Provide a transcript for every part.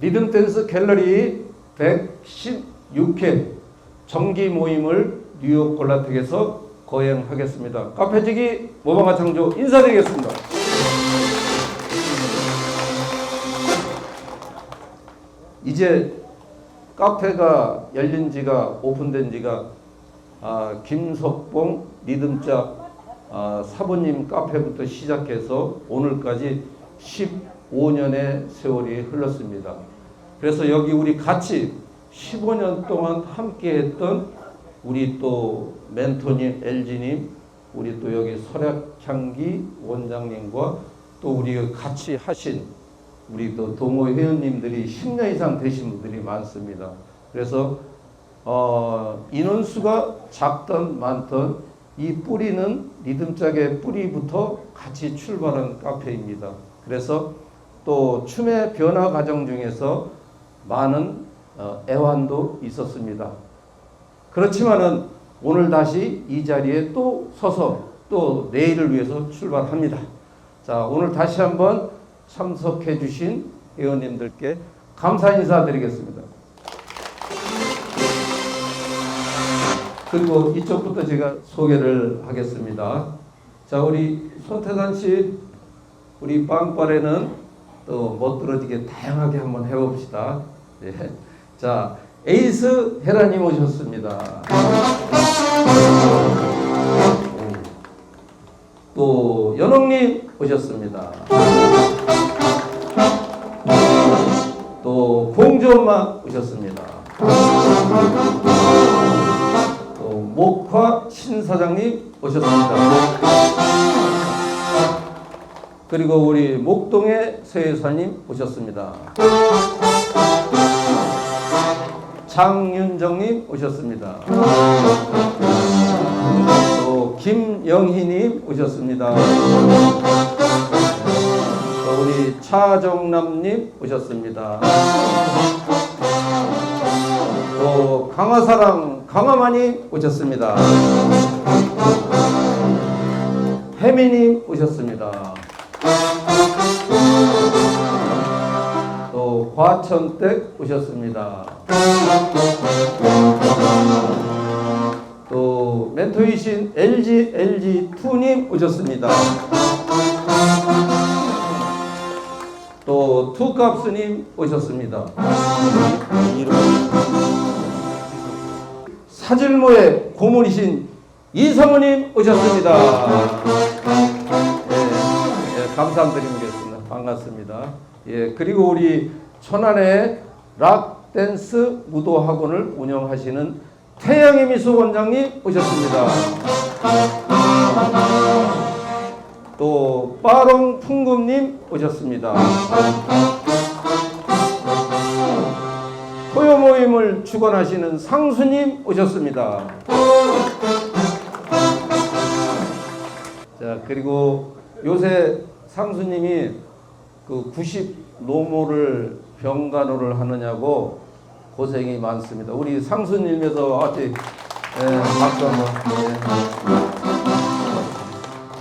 리듬 댄스 갤러리 116회 정기 모임을 뉴욕 골라텍에서 거행하겠습니다. 카페지기 모방가 창조 인사드리겠습니다. 이제 카페가 열린 지가 오픈된 지가 아, 김석봉 리듬자 아, 사부님 카페부터 시작해서 오늘까지 15년의 세월이 흘렀습니다. 그래서 여기 우리 같이 15년 동안 함께 했던 우리 또 멘토님 LG님 우리 또 여기 설악향기 원장님과 또 우리 같이 하신 우리 또 동호 회원님들이 10년 이상 되신 분들이 많습니다. 그래서 어, 인원수가 작던 많던 이 뿌리는 리듬짝의 뿌리부터 같이 출발한 카페입니다. 그래서 또 춤의 변화 과정 중에서 많은 어, 애환도 있었습니다. 그렇지만은 오늘 다시 이 자리에 또 서서 또 내일을 위해서 출발합니다. 자, 오늘 다시 한번 참석해 주신 회원님들께 감사 인사드리겠습니다. 그리고 이쪽부터 제가 소개를 하겠습니다. 자, 우리 손태산 씨, 우리 빵빠레는 또 멋들어지게 다양하게 한번 해봅시다. 예. 자, 에이스 헤라님 오셨습니다. 또 연옥님 오셨습니다. 또 공주엄마 오셨습니다. 또 목화 신사장님 오셨습니다. 그리고 우리 목동의 세사님 오셨습니다. 장윤정님 오셨습니다. 또 김영희님 오셨습니다. 또 우리 차정남님 오셨습니다. 또 강화사랑 강화마님 오셨습니다. 혜미님 오셨습니다. 과천댁 오셨습니다. 또 멘토이신 LG LG 투님 오셨습니다. 또 투캅스님 오셨습니다. 사질모의 고문이신 이성우님 오셨습니다. 예, 예, 감사드리겠습니다. 반갑습니다. 예, 그리고 우리 천안의 락 댄스 무도 학원을 운영하시는 태양의 미소 원장님 오셨습니다. 또 빠롱 풍금님 오셨습니다. 토요 모임을 주관하시는 상수님 오셨습니다. 자 그리고 요새 상수님이 그 90 노모를 병간호를 하느냐고 고생이 많습니다. 우리 상수님에서 어디 예, 박수 한번. 예.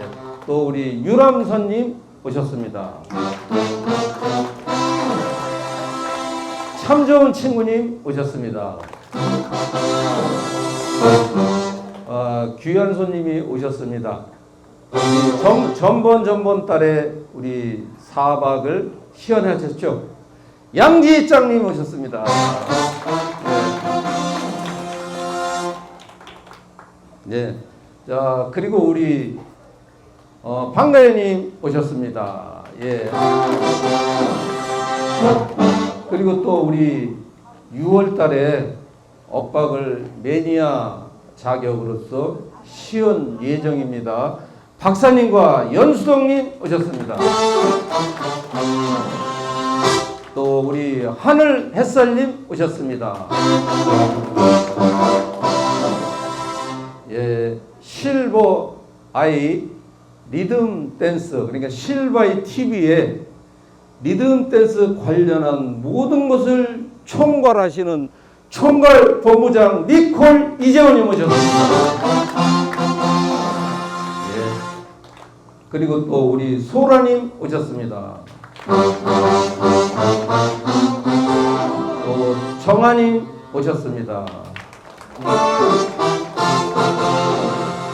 예, 또 우리 유람선님 오셨습니다. 참 좋은 친구님 오셨습니다. 아, 귀한 손님이 오셨습니다. 전, 전번 전번 달에 우리 사박을 시연하셨죠. 양지장님 오셨습니다. 네. 네. 자 그리고 우리 어, 방가연님 오셨습니다. 예. 그리고 또 우리 6월 달에 엇박을 매니아 자격으로서 시연 예정입니다. 박사님과 연수동님 오셨습니다. 또 우리 하늘 햇살님 오셨습니다. 예, 실버 아이 리듬 댄스 그러니까 실바이 TV에 리듬 댄스 관련한 모든 것을 총괄하시는 총괄 본부장 니콜 이재원님 오셨습니다. 예. 그리고 또 우리 소라님 오셨습니다. 정한님 오셨습니다.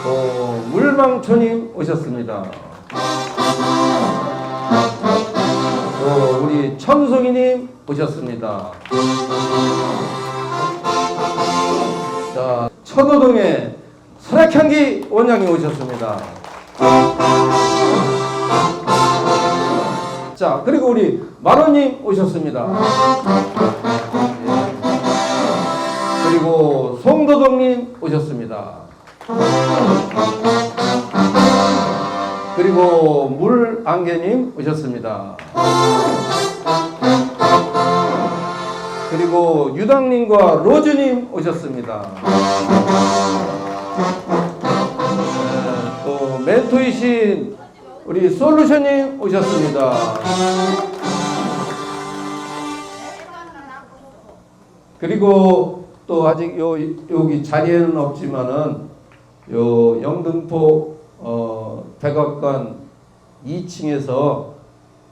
또 물망초님 오셨습니다. 또 우리 천송이님 오셨습니다. 자, 천호동에 설악향기 원장님 오셨습니다. 자, 그리고 우리 마로님 오셨습니다. 예. 그리고 송도동님 오셨습니다. 그리고 물안개님 오셨습니다. 그리고 유당님과 로즈님 오셨습니다. 멘토이신 우리 솔루션님 오셨습니다. 그리고 또 아직 요 여기 자리에는 없지만은 요 영등포 어 백악관 2층에서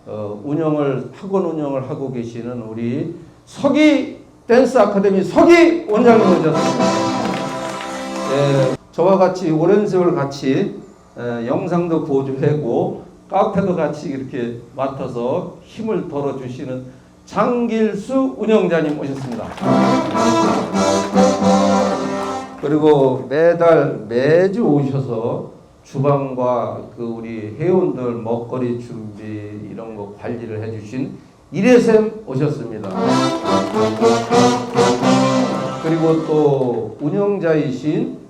어 운영을 학원 운영을 하고 계시는 우리 서기 댄스 아카데미 서기 원장님 오셨습니다. 예, 저와 같이 오랜 세월 같이 에, 영상도 보조하고 카페도 같이 이렇게 맡아서 힘을 덜어 주시는 장길수 운영자님 오셨습니다. 그리고 매달 매주 오셔서 주방과 그 우리 회원들 먹거리 준비 이런 거 관리를 해주신 이래샘 오셨습니다. 그리고 또 운영자이신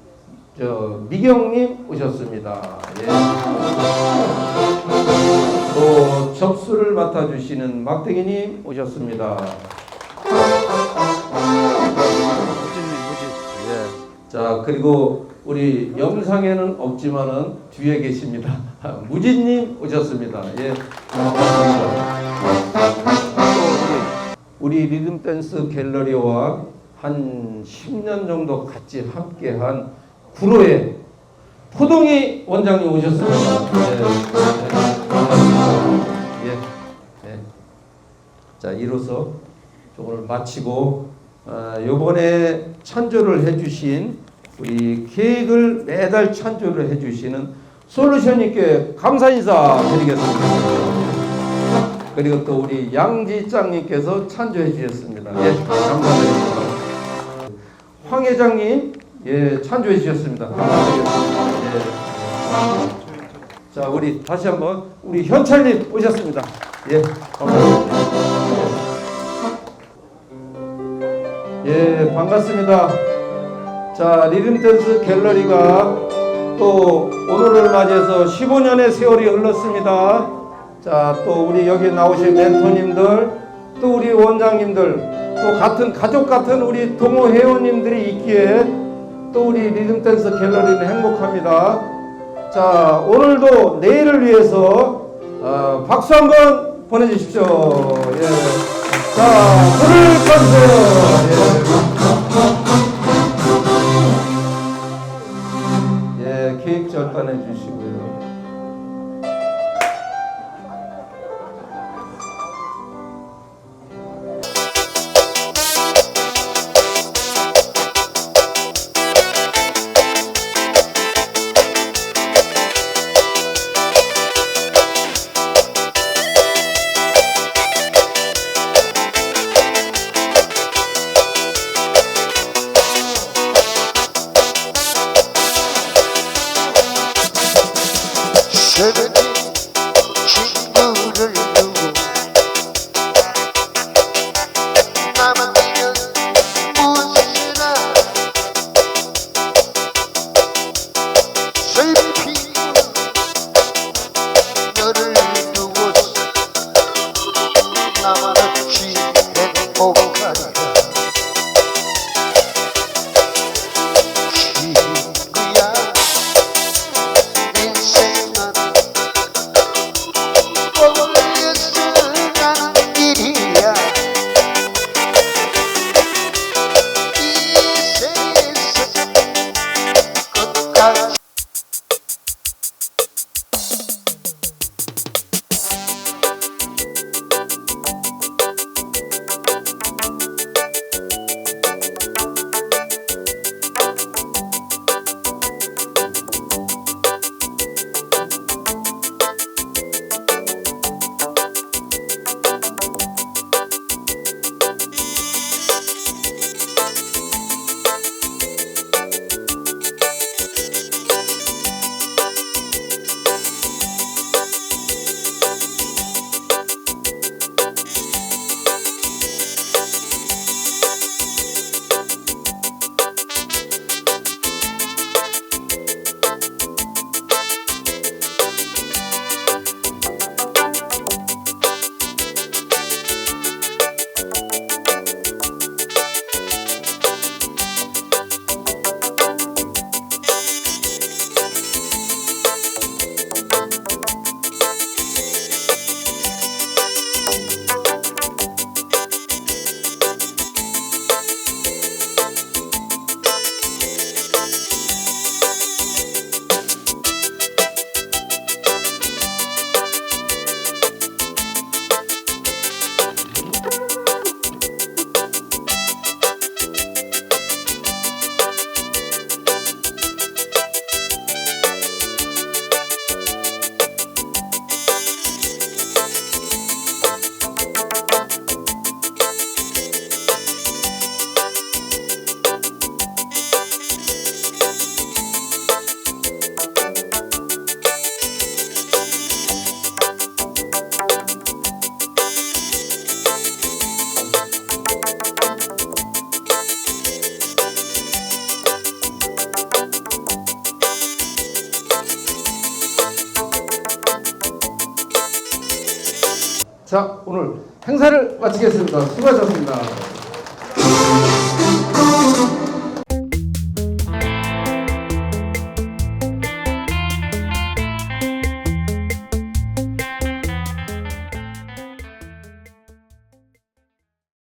저 미경님 오셨습니다. 예. 또 접수를 맡아주시는 막대기님 오셨습니다. 예. 자 그리고 우리 영상에는 없지만은 뒤에 계십니다. 무진님 오셨습니다. 예. 우리 리듬 댄스 갤러리와 한 10년 정도 같이 함께한 구로의 포동이 원장님 오셨습니다. 예. 예. 반갑습니다. 예. 예. 자 이로써 오늘 마치고 어, 이번에 찬조를 해주신 우리 계획을 매달 찬조를 해주시는 솔루션님께 감사 인사 드리겠습니다. 그리고 또 우리 양지장님께서 찬조해 주셨습니다. 예, 감사드립니다. 황 회장님, 예, 찬조해 주셨습니다. 예. 자, 우리 다시 한번 우리 현철님 오셨습니다. 예, 감사합니다. 예, 반갑습니다. 자, 리듬댄스 갤러리가 또 오늘을 맞이해서 15년의 세월이 흘렀습니다. 자, 또 우리 여기 나오신 멘토님들, 또 우리 원장님들, 또 같은 가족 같은 우리 동호 회원님들이 있기에 또 우리 리듬댄스 갤러리는 행복합니다. 자, 오늘도 내일을 위해서 어, 박수 한번 보내주십시오. 예. 자, 불을 꺼주세요. 예. 예, 계획 절단해 주시고요. 자, 오늘 행사를 마치겠습니다. 수고하셨습니다.